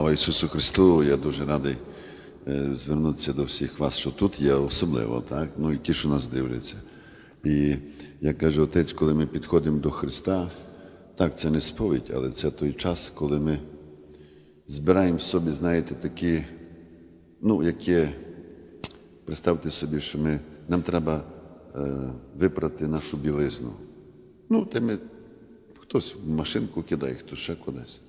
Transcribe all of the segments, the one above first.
Слава Ісусу Христу, я дуже радий е, звернутися до всіх вас, що тут є особливо, так? Ну і ті, що нас дивляться. І як каже отець, коли ми підходимо до Христа, так, це не сповідь, але це той час, коли ми збираємо в собі, знаєте, такі, ну, яке, представте собі, що ми, нам треба е, випрати нашу білизну. Ну, те ми, хтось в машинку кидає, хтось ще кудись.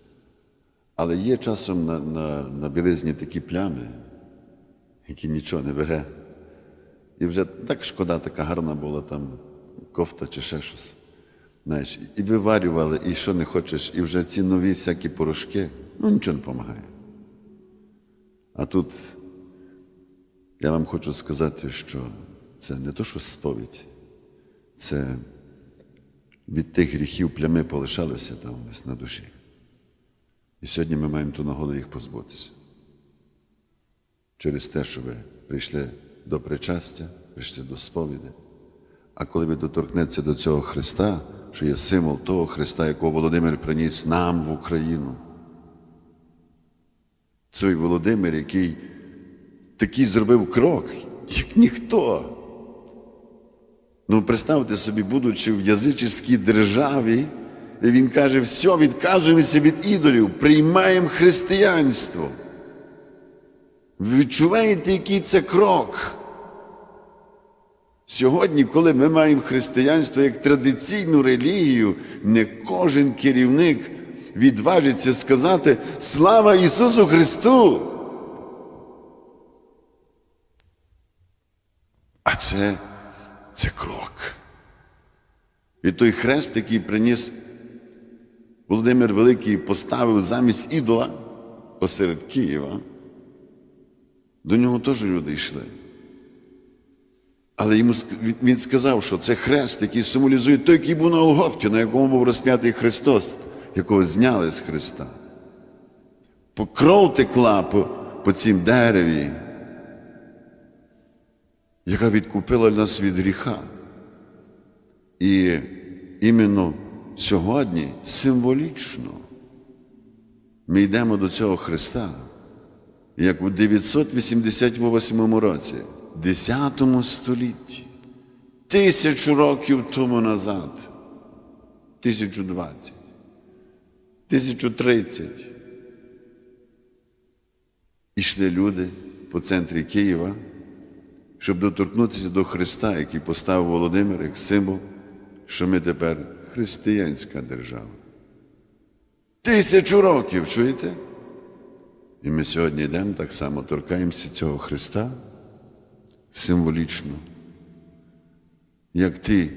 Але є часом на, на, на білизні такі плями, які нічого не бере. І вже так шкода, така гарна була там кофта чи ще щось. Знаєш, і виварювали, і що не хочеш, і вже ці нові всякі порошки, ну нічого не допомагає. А тут я вам хочу сказати, що це не то, що сповідь, це від тих гріхів плями полишалися там десь на душі. І сьогодні ми маємо ту нагоду їх позбутися. Через те, що ви прийшли до причастя, прийшли до сповіді. А коли ви доторкнеться до цього Христа, що є символ того Христа, якого Володимир приніс нам в Україну. Цей Володимир, який такий зробив крок, як ніхто. Ну, представте собі, будучи в язичській державі, де він каже, все, відказуємося від ідолів, приймаємо християнство. Ви відчуваєте, який це крок? Сьогодні, коли ми маємо християнство як традиційну релігію, не кожен керівник відважиться сказати Слава Ісусу Христу! А це, це крок. І той хрест, який приніс Володимир Великий, поставив замість ідола посеред Києва, до нього теж люди йшли. Але йому він- сказав, що це хрест, який символізує той, який був на Голгофті, на якому був розп'ятий Христос, якого зняли з Христа. Покров текла по, по цім дереві, яка відкупила нас від гріха. І іменно сьогодні символічно ми йдемо до цього Христа, як у 988 році, 10 столітті, тисячу років тому назад, 1020, 1030. Ішли люди по центрі Києва, щоб доторкнутися до Христа, який поставив Володимир як символ, що ми тепер християнська держава. Тисячу років, чуєте? І ми сьогодні йдемо так само торкаємося цього Христа символічно, як ті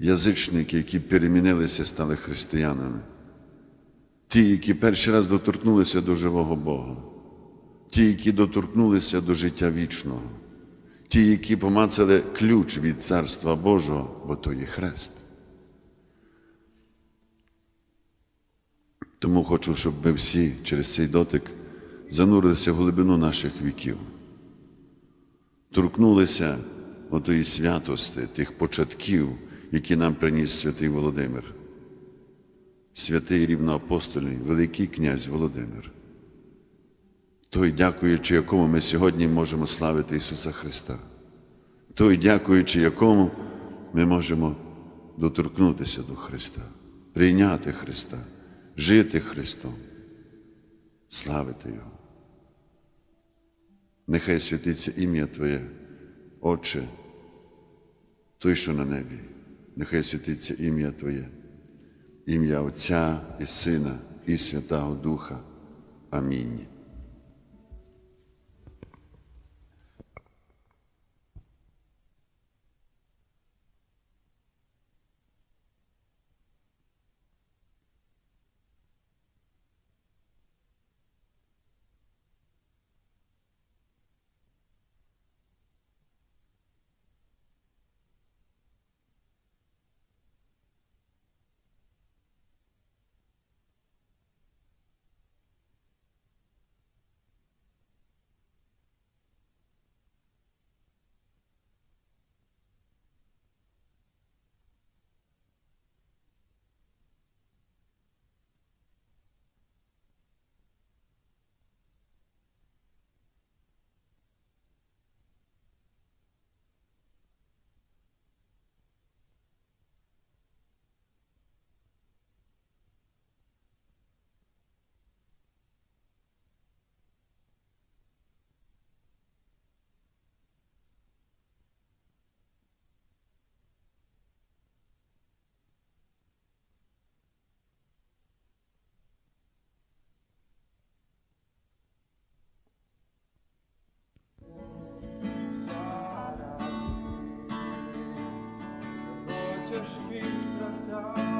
язичники, які перемінилися, стали християнами, ті, які перший раз доторкнулися до живого Бога, ті, які доторкнулися до життя вічного, ті, які помацали ключ від Царства Божого, бо то є хрест. Тому хочу, щоб ми всі через цей дотик занурилися в глибину наших віків, торкнулися отої святості, тих початків, які нам приніс святий Володимир, святий рівноапостольний, великий князь Володимир. Той, дякуючи якому ми сьогодні можемо славити Ісуса Христа, той, дякуючи якому ми можемо доторкнутися до Христа, прийняти Христа, жити Христом, славити Його. Нехай святиться ім'я Твоє, Отче, той, що на небі, нехай святиться ім'я Твоє, ім'я Отця і Сина, і Святого Духа. Амінь. chociaż chwil strach